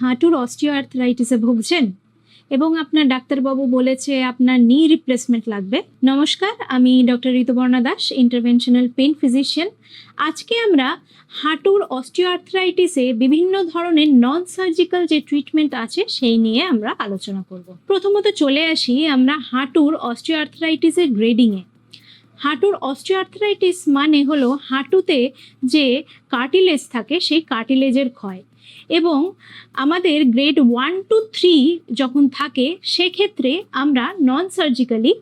হাঁটুর অস্টিওআর্থ্রাইটিসে ভুগছেন এবং আপনার ডাক্তারবাবু বলেছে আপনার নি রিপ্লেসমেন্ট লাগবে। নমস্কার, আমি doctor Rituparna Das interventional pain physician আজকে আমরা হাঁটুর অস্টিওআর্থ্রাইটিসে বিভিন্ন ধরনের নন সার্জিক্যাল যে ট্রিটমেন্ট আছে সেই নিয়ে আমরা আলোচনা করব। প্রথমত চলে আসি আমরা হাঁটুর অস্টিওআর্থ্রাইটিসের গ্রেডিংয়ে হাঁটুর অস্টিওআর্থ্রাইটিস মানে হলো হাঁটুতে যে কার্টিলেজ থাকে সেই কার্টিলেজের ক্ষয়। এবং আমাদের গ্রেড ওয়ান টু থ্রি যখন থাকে, সেক্ষেত্রে আমরা নন সার্জিক্যালি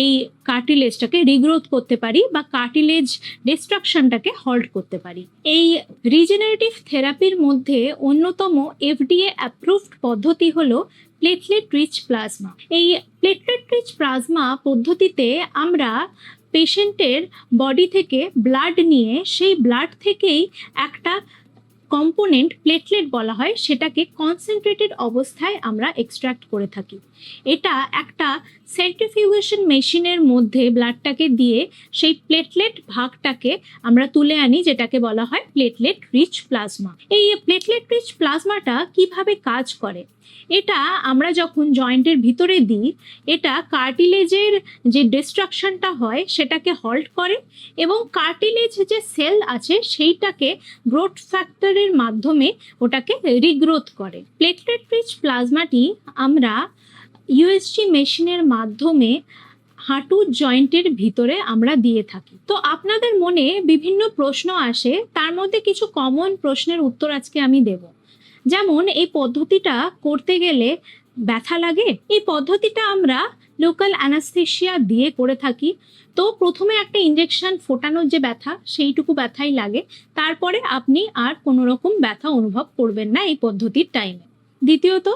এই কার্টিলেজটাকে রিগ্রোথ করতে পারি বা কার্টিলেজ ডিস্ট্রাকশনটাকে হল্ট করতে পারি। এই রিজেনারেটিভ থেরাপির মধ্যে অন্যতম এফডিএ অ্যাপ্রুভড পদ্ধতি হলো প্লেটলেট রিচ প্লাজমা এই প্লেটলেট রিচ প্লাজমা পদ্ধতিতে আমরা পেশেন্টের বডি থেকে ব্লাড নিয়ে, সেই ব্লাড থেকেই একটা কম্পোনেন্ট প্লেটলেট বলা হয়, সেটাকে কনসেন্ট্রেটেড অবস্থায় আমরা এক্সট্রাক্ট করে থাকি। এটা একটা সেন্ট্রিফিউগেশন মেশিনের মধ্যে ব্লাডটাকে দিয়ে সেই প্লেটলেট ভাগটাকে আমরা তুলে আনি, যেটাকে বলা হয় প্লেটলেট রিচ প্লাজমা এই প্লেটলেট রিচ প্লাজমাটা কীভাবে কাজ করে? এটা আমরা যখন জয়েন্টের ভিতরে দিই, এটা কার্টিলেজের যে ডিস্ট্রাকশনটা হয়, সেটাকে হল্ট করে এবং কার্টিলেজ যে সেল আছে, সেইটাকে গ্রোথ ফ্যাক্টরের মাধ্যমে ওটাকে রিগ্রোথ করে। প্লেটলেট রিচ প্লাজমাটি আমরা ইউএসজি মেশিনের মাধ্যমে হাঁটু জয়েন্টের ভিতরে আমরা দিয়ে থাকি। তো আপনাদের মনে বিভিন্ন প্রশ্ন আসে, তার মধ্যে কিছু কমন প্রশ্নের উত্তর আজকে আমি দেব। যেমন এই পদ্ধতিটা করতে গেলে ব্যথা লাগে, এই পদ্ধতিটা আমরা লোকাল অ্যানাস্থেশিয়া দিয়ে করে থাকি। তো প্রথমে একটা ইঞ্জেকশন ফোটানোর যে ব্যথা, সেইটুকু ব্যথাই লাগে। তারপরে আপনি আর কোনো রকম ব্যথা অনুভব করবেন না এই পদ্ধতির টাইমে দ্বিতীয়ত,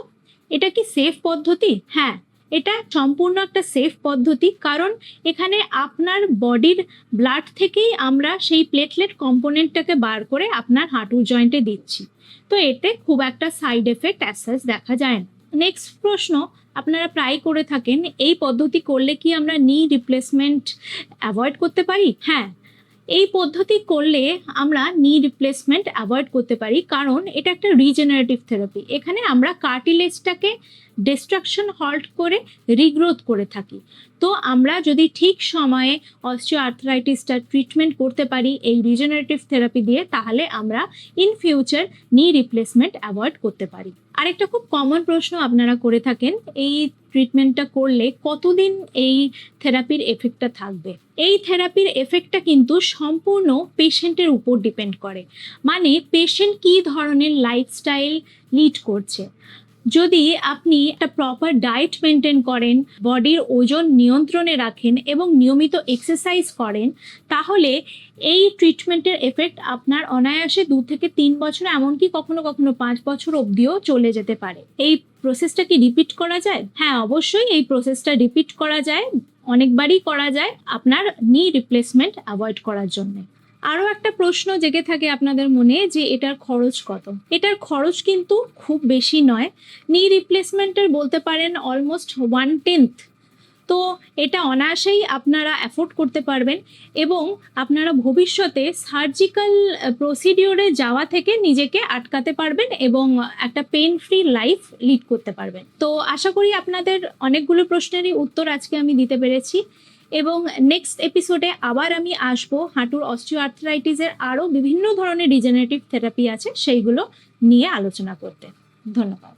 এটা কি সেফ পদ্ধতি? হ্যাঁ এটা সম্পূর্ণ একটা সেফ পদ্ধতি। কারণ এখানে আপনার বডির ব্লাড থেকেই আমরা সেই প্লেটলেট কম্পোনেন্টটাকে বার করে আপনার হাঁটুর জয়েন্টে দিচ্ছি। তো এতে খুব একটা সাইড এফেক্ট অ্যাসাস দেখা যায় না। নেক্সট প্রশ্ন, আপনারা প্রায় করে থাকেন, এই পদ্ধতি করলে কি আমরা নি রিপ্লেসমেন্ট অ্যাভয়েড করতে পারি? হ্যাঁ এই পদ্ধতি করলে আমরা নি রিপ্লেসমেন্ট অ্যাভয়েড করতে পারি, কারণ এটা একটা রিজেনারেটিভ থেরাপি এখানে আমরা কার্টিলেজটাকে ডিস্ট্রাকশন হল্ট করে রিগ্রোথ করে থাকি। তো আমরা যদি ঠিক সময়ে অস্টিও আর্থরাইটিসটার ট্রিটমেন্ট করতে পারি এই রিজেনারেটিভ থেরাপি দিয়ে, তাহলে আমরা in future knee replacement avoid করতে পারি। আরেকটা খুব কমন প্রশ্ন আপনারা করে থাকেন, এই ট্রিটমেন্টটা করলে কতদিন এই থেরাপির এফেক্টটা থাকবে? এই থেরাপির এফেক্টটা কিন্তু সম্পূর্ণ পেশেন্টের উপর ডিপেন্ড করে। মানে পেশেন্ট কী ধরনের লাইফস্টাইল লিড করছে? যদি আপনি একটা প্রপার ডায়েট মেনটেন করেন বডির ওজন নিয়ন্ত্রণে রাখেন এবং নিয়মিত এক্সারসাইজ করেন, তাহলে এই ট্রিটমেন্টের এফেক্ট আপনার অনায়াসে দু থেকে তিন বছর, এমনকি কখনো কখনো পাঁচ বছর অবধিও চলে যেতে পারে। এই প্রসেসটা কি রিপিট করা যায়? হ্যাঁ অবশ্যই এই প্রসেসটা রিপিট করা যায়, অনেকবারই করা যায় আপনার নি রিপ্লেসমেন্ট অ্যাভয়েড করার জন্য। আরও একটা প্রশ্ন জেগে থাকে আপনাদের মনে যে এটার খরচ কত? এটার খরচ কিন্তু খুব বেশি নয়। নি রিপ্লেসমেন্টের বলতে পারেন অলমোস্ট ওয়ান টেন্থ তো এটা অনায়াসেই আপনারা অ্যাফোর্ড করতে পারবেন এবং আপনারা ভবিষ্যতে সার্জিক্যাল প্রসিডিওরে যাওয়া থেকে নিজেকে আটকাতে পারবেন এবং একটা পেন ফ্রি লাইফ লিড করতে পারবেন। তো আশা করি আপনাদের অনেকগুলো প্রশ্নেরই উত্তর আজকে আমি দিতে পেরেছি। এবং নেক্সট এপিসোডে আবার আমি আসব। হাঁটুর অস্টিওআর্থ্রাইটিসের আরও বিভিন্ন ধরনের রিজেনারেটিভ থেরাপি আছে, সেইগুলো নিয়ে আলোচনা করতে। ধন্যবাদ।